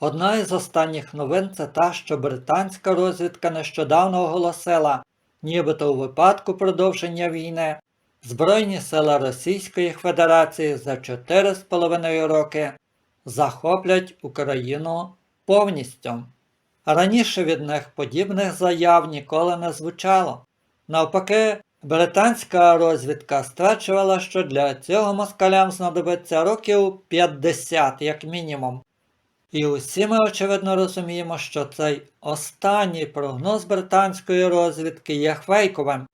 Одна із останніх новин це та, що британська розвідка нещодавно оголосила, нібито у випадку продовження війни Збройні сили Російської Федерації за 4,5 роки захоплять Україну повністю. Раніше від них подібних заяв ніколи не звучало. Навпаки, британська розвідка стверджувала, що для цього москалям знадобиться років 50 як мінімум. І усі ми очевидно розуміємо, що цей останній прогноз британської розвідки є фейковим.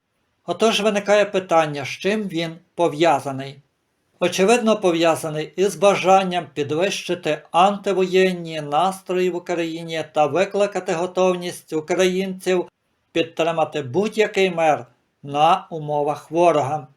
Отож виникає питання, з чим він пов'язаний. Очевидно, пов'язаний із бажанням підвищити антивоєнні настрої в Україні та викликати готовність українців підтримати будь-який мер на умовах ворога.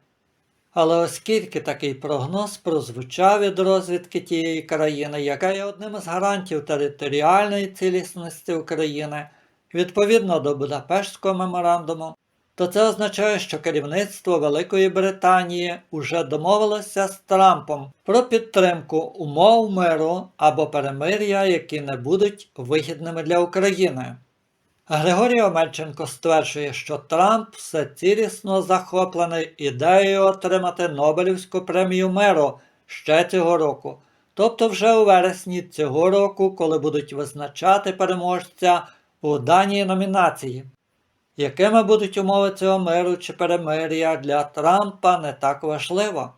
Але оскільки такий прогноз прозвучав від розвідки тієї країни, яка є одним із гарантів територіальної цілісності України, відповідно до Будапештського меморандуму, то це означає, що керівництво Великої Британії уже домовилося з Трампом про підтримку умов миру або перемир'я, які не будуть вигідними для України. Григорій Омельченко стверджує, що Трамп все цілісно захоплений ідеєю отримати Нобелівську премію миру ще цього року, тобто вже у вересні цього року, коли будуть визначати переможця у даній номінації. Якими будуть умови цього миру чи перемир'я для Трампа не так важливо.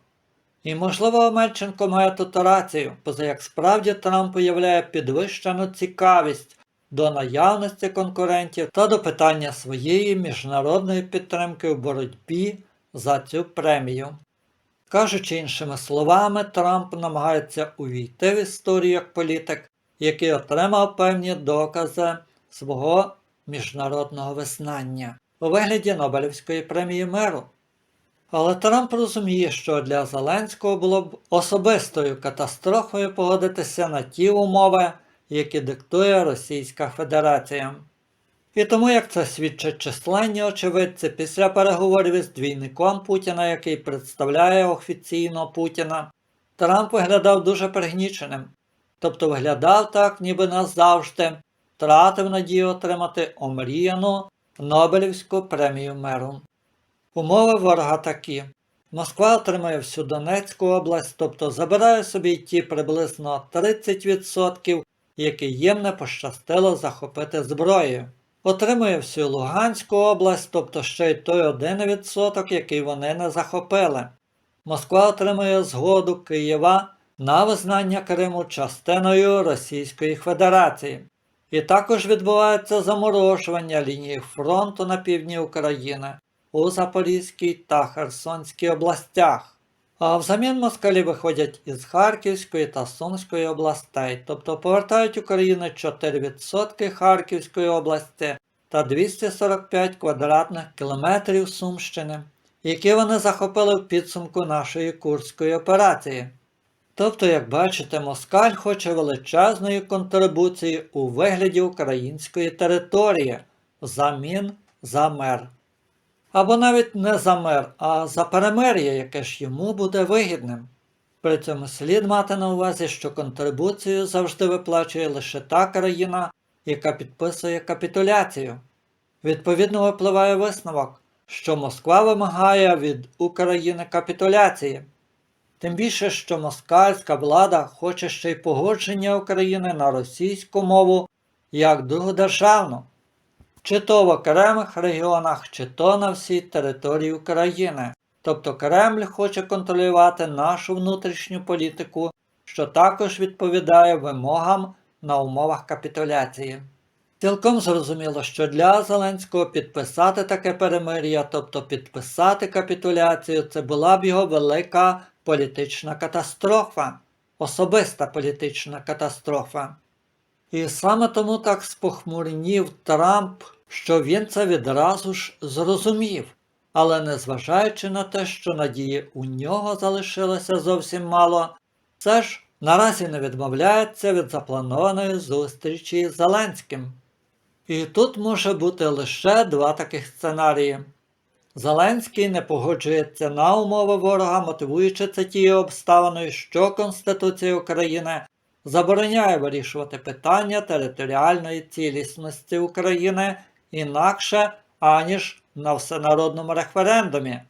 І, можливо, Омельченко має тут рацію, поза як справді Трамп уявляє підвищену цікавість до наявності конкурентів та до питання своєї міжнародної підтримки в боротьбі за цю премію. Кажучи іншими словами, Трамп намагається увійти в історію як політик, який отримав певні докази свого міжнародного визнання у вигляді Нобелівської премії миру. Але Трамп розуміє, що для Зеленського було б особистою катастрофою погодитися на ті умови, які диктує Російська Федерація. І тому, як це свідчать численні очевидці після переговорів із двійником Путіна, який представляє офіційно Путіна, Трамп виглядав дуже пригніченим, тобто виглядав так, ніби назавжди втратив надію отримати омріяну Нобелівську премію миру. Умови ворога такі. Москва отримує всю Донецьку область, тобто забирає собі ті приблизно 30%, які їм не пощастило захопити зброєю. Отримує всю Луганську область, тобто ще й той 1%, який вони не захопили. Москва отримує згоду Києва на визнання Криму частиною Російської Федерації. І також відбувається заморожування лінії фронту на півдні України у Запорізькій та Херсонській областях. А взамін москалі виходять із Харківської та Сумської областей, тобто повертають Україні 4% Харківської області та 245 квадратних кілометрів Сумщини, які вони захопили в підсумку нашої Курської операції. Тобто, як бачите, Москаль хоче величезної контрибуції у вигляді української території замін за мир. Або навіть не за мир, а за перемир'я, яке ж йому буде вигідним. При цьому слід мати на увазі, що контрибуцію завжди виплачує лише та країна, яка підписує капітуляцію. Відповідно випливає висновок, що Москва вимагає від України капітуляції. Тим більше, що москальська влада хоче ще й погодження України на російську мову як другодержавну, чи то в окремих регіонах, чи то на всій території України. Тобто Кремль хоче контролювати нашу внутрішню політику, що також відповідає вимогам на умовах капітуляції. Цілком зрозуміло, що для Зеленського підписати таке перемир'я, тобто підписати капітуляцію, це була б його велика політична катастрофа, особиста політична катастрофа. І саме тому так спохмурнів Трамп, що він це відразу ж зрозумів, але незважаючи на те, що надії у нього залишилося зовсім мало, все ж наразі не відмовляється від запланованої зустрічі з Зеленським. І тут може бути лише два таких сценарії. Зеленський не погоджується на умови ворога, мотивуючи це тією обставиною, що Конституція України забороняє вирішувати питання територіальної цілісності України інакше, аніж на всенародному референдумі.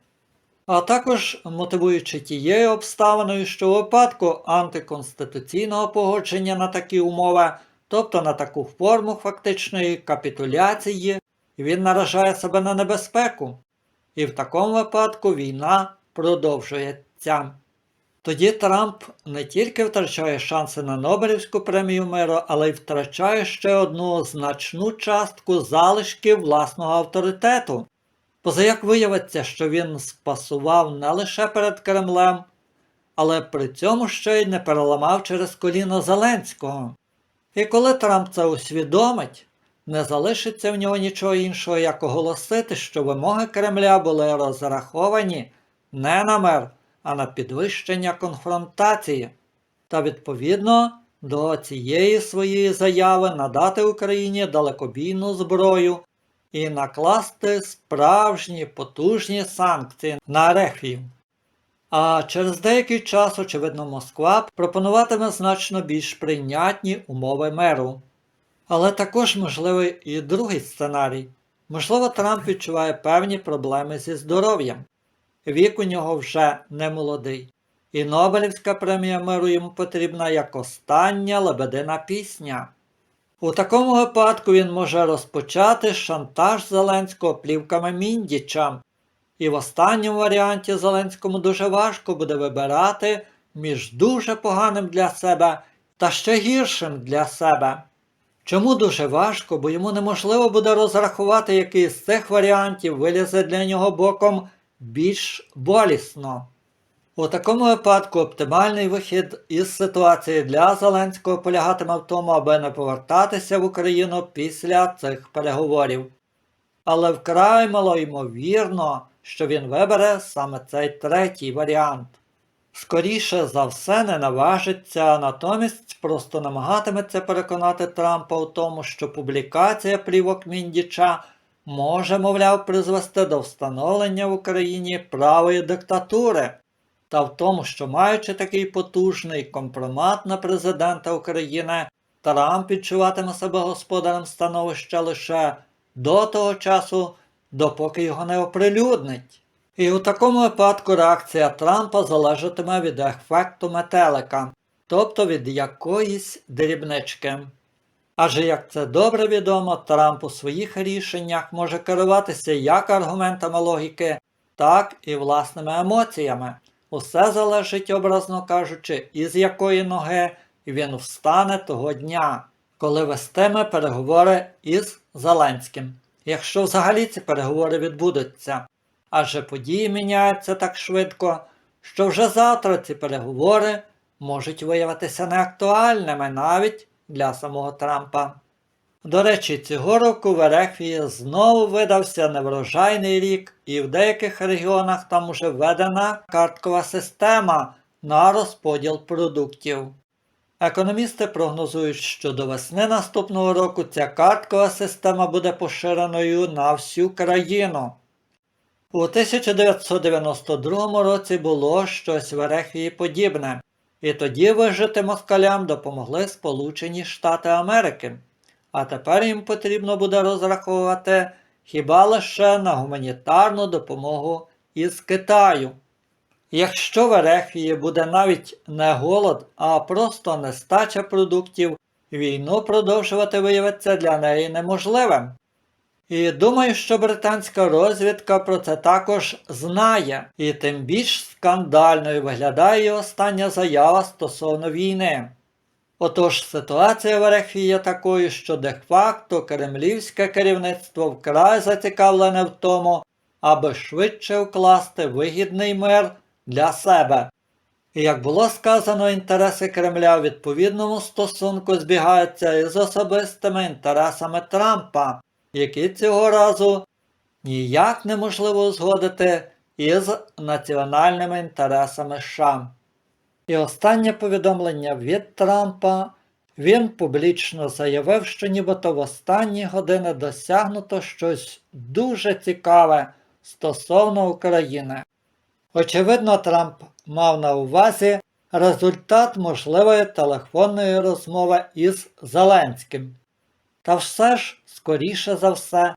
А також мотивуючи тією обставиною, що у випадку антиконституційного погодження на такі умови, тобто на таку форму фактичної капітуляції, він наражає себе на небезпеку, і в такому випадку війна продовжується. Тоді Трамп не тільки втрачає шанси на Нобелівську премію миру, але й втрачає ще одну значну частку залишків власного авторитету. Позаяк виявиться, що він спасував не лише перед Кремлем, але при цьому ще й не переламав через коліно Зеленського. І коли Трамп це усвідомить, не залишиться в нього нічого іншого, як оголосити, що вимоги Кремля були розраховані не на мир, а на підвищення конфронтації, та відповідно до цієї своєї заяви надати Україні далекобійну зброю і накласти справжні потужні санкції на Ерефію. А через деякий час, очевидно, Москва пропонуватиме значно більш прийнятні умови миру. Але також можливий і другий сценарій. Можливо, Трамп відчуває певні проблеми зі здоров'ям. Вік у нього вже не молодий. І Нобелівська премія миру йому потрібна як остання лебедина пісня. У такому випадку він може розпочати шантаж Зеленського плівками Міндіча. І в останньому варіанті Зеленському дуже важко буде вибирати між дуже поганим для себе та ще гіршим для себе. Чому дуже важко, бо йому неможливо буде розрахувати, який з цих варіантів вилізе для нього боком більш болісно. У такому випадку оптимальний вихід із ситуації для Зеленського полягатиме в тому, аби не повертатися в Україну після цих переговорів. Але вкрай мало ймовірно, що він вибере саме цей третій варіант. Скоріше за все не наважиться, натомість просто намагатиметься переконати Трампа у тому, що публікація плівок Міндіча може, мовляв, призвести до встановлення в Україні правої диктатури, та в тому, що маючи такий потужний компромат на президента України, Трамп відчуватиме себе господарем становища лише до того часу, допоки його не оприлюднить. І у такому випадку реакція Трампа залежатиме від ефекту метелика, тобто від якоїсь дрібнички. Адже як це добре відомо, Трамп у своїх рішеннях може керуватися як аргументами логіки, так і власними емоціями. Усе залежить, образно кажучи, із якої ноги він встане того дня, коли вестиме переговори із Зеленським. Якщо взагалі ці переговори відбудуться. Адже події міняються так швидко, що вже завтра ці переговори можуть виявитися неактуальними навіть для самого Трампа. До речі, цього року в Ерефії знову видався неврожайний рік, і в деяких регіонах там уже введена карткова система на розподіл продуктів. Економісти прогнозують, що до весни наступного року ця карткова система буде поширеною на всю країну. У 1992 році було щось в Ерефії подібне, і тоді вижити москалям допомогли Сполучені Штати Америки. А тепер їм потрібно буде розраховувати хіба лише на гуманітарну допомогу із Китаю. Якщо в Ерефії буде навіть не голод, а просто нестача продуктів, війну продовжувати виявиться для неї неможливим. І думаю, що британська розвідка про це також знає, і тим більш скандальною виглядає остання заява стосовно війни. Отож, ситуація в Ерефії є такою, що де-факто кремлівське керівництво вкрай зацікавлене в тому, аби швидше вкласти вигідний мир для себе. І як було сказано, інтереси Кремля в відповідному стосунку збігаються із особистими інтересами Трампа, які цього разу ніяк неможливо узгодити із національними інтересами США. І останнє повідомлення від Трампа. Він публічно заявив, що нібито в останні години досягнуто щось дуже цікаве стосовно України. Очевидно, Трамп мав на увазі результат можливої телефонної розмови із Зеленським. Та все ж, скоріше за все,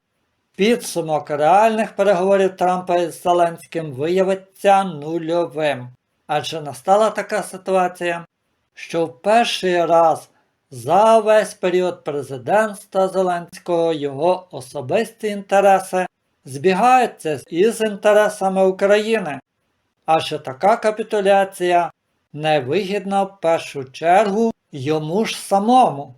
підсумок реальних переговорів Трампа із Зеленським виявиться нульовим. Адже настала така ситуація, що в перший раз за весь період президентства Зеленського його особисті інтереси збігаються із інтересами України. Адже така капітуляція невигідна в першу чергу йому ж самому.